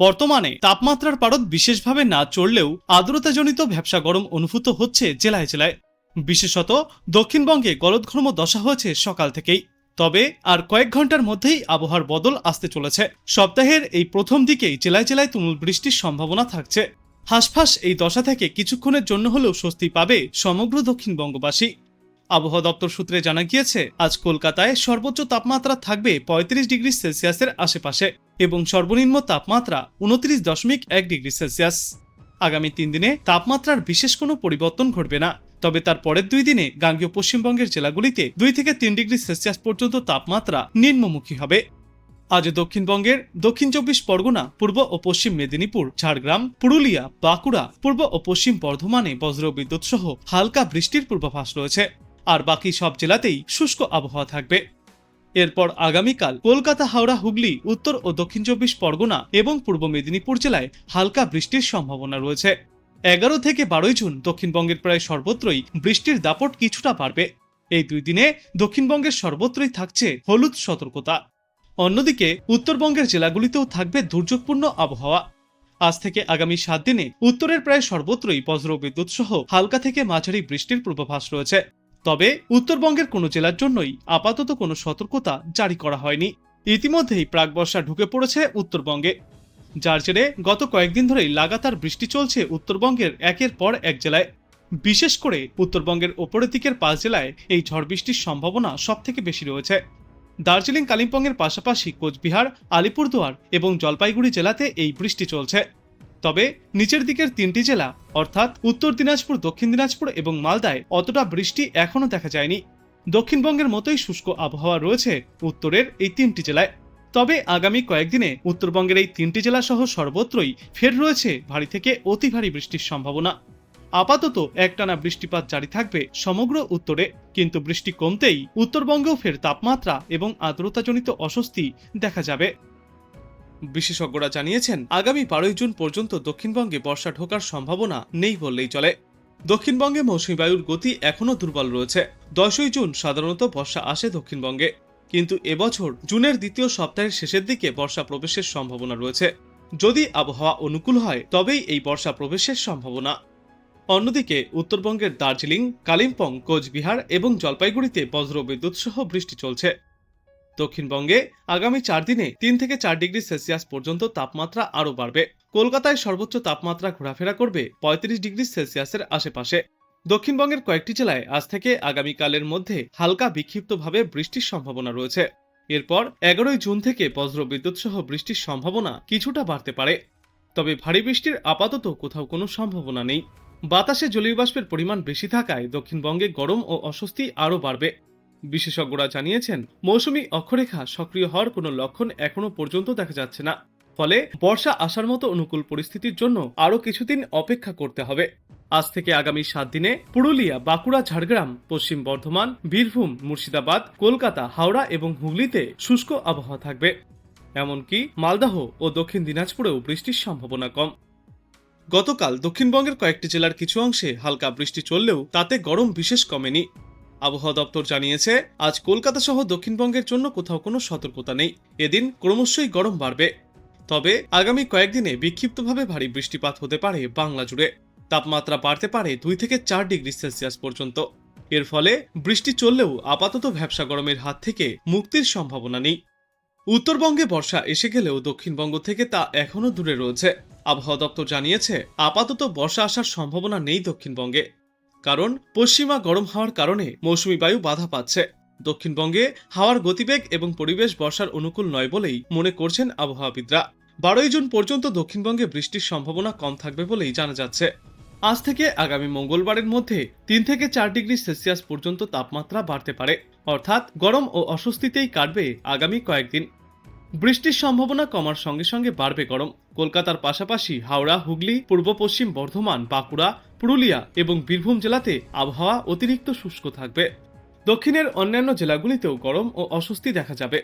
বর্তমানে তাপমাত্রার পারদ বিশেষভাবে না চড়লেও আর্দ্রতাজনিত ভ্যাবসা গরম অনুভূত হচ্ছে জেলায় জেলায়। বিশেষত দক্ষিণবঙ্গে গলদঘর্ম দশা হয়েছে সকাল থেকেই। তবে আর কয়েক ঘণ্টার মধ্যেই আবহাওয়ার বদল আসতে চলেছে। সপ্তাহের এই প্রথম দিকেই জেলায় জেলায় তুমুল বৃষ্টির সম্ভাবনা থাকছে। হাসফাস এই দশা থেকে কিছুক্ষণের জন্য হলেও স্বস্তি পাবে সমগ্র দক্ষিণবঙ্গবাসী। আবহাওয়া দপ্তর সূত্রে জানা গিয়েছে, আজ কলকাতায় সর্বোচ্চ তাপমাত্রা থাকবে পঁয়ত্রিশ ডিগ্রি সেলসিয়াসের আশেপাশে। এবং সর্বনিম্ন তাপমাত্রা উনত্রিশ দশমিক এক ডিগ্রি সেলসিয়াস। আগামী তিন দিনে তাপমাত্রার বিশেষ কোনো পরিবর্তন ঘটবে না, তবে তার পরের দুই দিনে গাঙ্গীয় পশ্চিমবঙ্গের জেলাগুলিতে দুই থেকে তিন ডিগ্রি সেলসিয়াস পর্যন্ত তাপমাত্রা নিম্নমুখী হবে। আজ দক্ষিণবঙ্গের দক্ষিণ চব্বিশ পরগনা, পূর্ব ও পশ্চিম মেদিনীপুর, ঝাড়গ্রাম, পুরুলিয়া, বাঁকুড়া, পূর্ব ও পশ্চিম বর্ধমানে বজ্রবিদ্যুৎ সহ হালকা বৃষ্টির পূর্বাভাস রয়েছে। আর বাকি সব জেলাতেই শুষ্ক আবহাওয়া থাকবে। এরপর আগামীকাল কলকাতা, হাওড়া, হুগলি, উত্তর ও দক্ষিণ চব্বিশ পরগনা এবং পূর্ব মেদিনীপুর জেলায় হালকা বৃষ্টির সম্ভাবনা রয়েছে। এগারো থেকে বারোই জুন দক্ষিণবঙ্গের প্রায় সর্বত্রই বৃষ্টির দাপট কিছুটা বাড়বে। এই দুই দিনে দক্ষিণবঙ্গের সর্বত্রই থাকছে হলুদ সতর্কতা। অন্যদিকে উত্তরবঙ্গের জেলাগুলিতেও থাকবে দুর্যোগপূর্ণ আবহাওয়া। আজ থেকে আগামী সাত দিনে উত্তরের প্রায় সর্বত্রই বজ্র বিদ্যুৎ সহ হালকা থেকে মাঝারি বৃষ্টির পূর্বাভাস রয়েছে। তবে উত্তরবঙ্গের কোনো জেলার জন্যই আপাতত কোনো সতর্কতা জারি করা হয়নি। ইতিমধ্যেই প্রাক বর্ষা ঢুকে পড়েছে উত্তরবঙ্গে। যার জেরে গত কয়েকদিন ধরেই লাগাতার বৃষ্টি চলছে উত্তরবঙ্গের একের পর এক জেলায়। বিশেষ করে উত্তরবঙ্গের ওপরের দিকের পাঁচ জেলায় এই ঝড় বৃষ্টির সম্ভাবনা সব থেকে বেশি রয়েছে। দার্জিলিং, কালিম্পংয়ের পাশাপাশি কোচবিহার, আলিপুরদুয়ার এবং জলপাইগুড়ি জেলাতে এই বৃষ্টি চলছে। তবে নিচের দিকের তিনটি জেলা, অর্থাৎ উত্তর দিনাজপুর, দক্ষিণ দিনাজপুর এবং মালদায় অতটা বৃষ্টি এখনও দেখা যায়নি। দক্ষিণবঙ্গের মতোই শুষ্ক আবহাওয়া রয়েছে উত্তরের এই তিনটি জেলায়। তবে আগামী কয়েকদিনে উত্তরবঙ্গের এই তিনটি জেলা সহ সর্বত্রই ফের রয়েছে ভারী থেকে অতি ভারী বৃষ্টির সম্ভাবনা। আপাতত একটানা বৃষ্টিপাত জারি থাকবে সমগ্র উত্তরে, কিন্তু বৃষ্টি কমতেই উত্তরবঙ্গেও ফের তাপমাত্রা এবং আর্দ্রতাজনিত অস্বস্তি দেখা যাবে। বিশেষজ্ঞরা জানিয়েছেন, আগামী বারোই জুন পর্যন্ত দক্ষিণবঙ্গে বর্ষা ঢোকার সম্ভাবনা নেই বললেই চলে। দক্ষিণবঙ্গে মৌসুমী বায়ুর গতি এখনও দুর্বল রয়েছে। দশই জুন সাধারণত বর্ষা আসে দক্ষিণবঙ্গে, কিন্তু এবছর জুনের দ্বিতীয় সপ্তাহের শেষের দিকে বর্ষা প্রবেশের সম্ভাবনা রয়েছে। যদি আবহাওয়া অনুকূল হয়, তবেই এই বর্ষা প্রবেশের সম্ভাবনা। অন্যদিকে, উত্তরবঙ্গের দার্জিলিং, কালিম্পং, কোচবিহার এবং জলপাইগুড়িতে বজ্র বিদ্যুৎ সহ বৃষ্টি চলছে। দক্ষিণবঙ্গে আগামী চার দিনে তিন থেকে চার ডিগ্রি সেলসিয়াস পর্যন্ত তাপমাত্রা আরও বাড়বে। কলকাতায় সর্বোচ্চ তাপমাত্রা ঘোরাফেরা করবে পঁয়ত্রিশ ডিগ্রি সেলসিয়াসের আশেপাশে। দক্ষিণবঙ্গের কয়েকটি জেলায় আজ থেকে আগামীকালের মধ্যে হালকা বিক্ষিপ্তভাবে বৃষ্টির সম্ভাবনা রয়েছে। এরপর এগারোই জুন থেকে বজ্র বিদ্যুৎ সহ বৃষ্টির সম্ভাবনা কিছুটা বাড়তে পারে। তবে ভারী বৃষ্টির আপাতত কোথাও কোনো সম্ভাবনা নেই। বাতাসে জলীয় বাষ্পের পরিমাণ বেশি থাকায় দক্ষিণবঙ্গে গরম ও অস্বস্তি আরও বাড়বে। বিশেষজ্ঞরা জানিয়েছেন, মৌসুমি অক্ষরেখা সক্রিয় হওয়ার কোনো লক্ষণ এখনও পর্যন্ত দেখা যাচ্ছে না। ফলে বর্ষা আসার মতো অনুকূল পরিস্থিতির জন্য আরও কিছুদিন অপেক্ষা করতে হবে। আজ থেকে আগামী সাত দিনে পুরুলিয়া, বাঁকুড়া, ঝাড়গ্রাম, পশ্চিম বর্ধমান, বীরভূম, মুর্শিদাবাদ, কলকাতা, হাওড়া এবং হুগলিতে শুষ্ক আবহাওয়া থাকবে। এমনকি মালদাহ ও দক্ষিণ দিনাজপুরেও বৃষ্টির সম্ভাবনা কম। গতকাল দক্ষিণবঙ্গের কয়েকটি জেলার কিছু অংশে হালকা বৃষ্টি চললেও তাতে গরম বিশেষ কমেনি। আবহাওয়া দপ্তর জানিয়েছে, আজ কলকাতা সহ দক্ষিণবঙ্গের জন্য কোথাও কোনো সতর্কতা নেই। এদিন ক্রমশই গরম বাড়বে। তবে আগামী কয়েকদিনে বিক্ষিপ্তভাবে ভারী বৃষ্টিপাত হতে পারে বাংলা জুড়ে। তাপমাত্রা বাড়তে পারে দুই থেকে চার ডিগ্রি সেলসিয়াস পর্যন্ত। এর ফলে বৃষ্টি চললেও আপাতত ভ্যাবসা গরমের হাত থেকে মুক্তির সম্ভাবনা নেই। উত্তরবঙ্গে বর্ষা এসে গেলেও দক্ষিণবঙ্গ থেকে তা এখনও দূরে রয়েছে। আবহাওয়া দপ্তর জানিয়েছে, আপাতত বর্ষা আসার সম্ভাবনা নেই দক্ষিণবঙ্গে। কারণ পশ্চিমা গরম হওয়ার কারণে মৌসুমী বায়ু বাধা পাচ্ছে। দক্ষিণবঙ্গে হাওয়ার গতিবেগ এবং পরিবেশ বর্ষার অনুকূল নয় বলেই মনে করছেন আবহাওয়াবিদরা। বারোই জুন পর্যন্ত দক্ষিণবঙ্গে বৃষ্টির সম্ভাবনা কম থাকবে বলেই জানা যাচ্ছে। আজ থেকে আগামী মঙ্গলবারের মধ্যে তিন থেকে চার ডিগ্রি সেলসিয়াস পর্যন্ত তাপমাত্রা বাড়তে পারে। অর্থাৎ গরম ও অস্বস্তিতেই কাটবে আগামী কয়েকদিন। বৃষ্টির সম্ভাবনা কমার সঙ্গে সঙ্গে বাড়বে গরম। কলকাতার পাশাপাশি হাওড়া, হুগলি, পূর্ব পশ্চিম বর্ধমান, বাঁকুড়া পুরুলিয়া এবং বীরভূম জেলাতে আবহাওয়া অতিরিক্ত শুষ্ক থাকবে। দক্ষিণের অন্যান্য জেলাগুলিতেও গরম ও অস্বস্তি দেখা যাবে।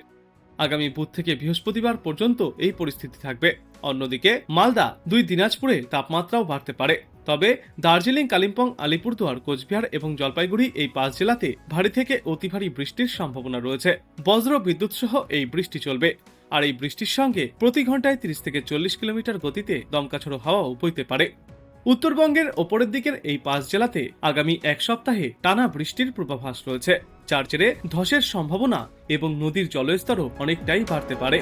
আগামী বুধ থেকে বৃহস্পতিবার পর্যন্ত এই পরিস্থিতি থাকবে। অন্যদিকে, মালদা দুই দিনাজপুরে তাপমাত্রাও বাড়তে পারে। তবে দার্জিলিং, কালিম্পং, আলিপুরদুয়ার, কোচবিহার এবং জলপাইগুড়ি এই পাঁচ জেলাতে ভারী থেকে অতি ভারী বৃষ্টির সম্ভাবনা রয়েছে। বজ্র বিদ্যুৎ সহ এই বৃষ্টি চলবে। আর এই বৃষ্টির সঙ্গে প্রতি ঘন্টায় তিরিশ থেকে চল্লিশ কিলোমিটার গতিতে দমকাছড়ো হাওয়াও বইতে পারে। উত্তরবঙ্গের ওপরের দিকের এই পাঁচ জেলাতে আগামী এক সপ্তাহে টানা বৃষ্টির পূর্বাভাস রয়েছে। চার্চেরে ধসের সম্ভাবনা এবং নদীর জলস্তরও অনেকটাই বাড়তে পারে।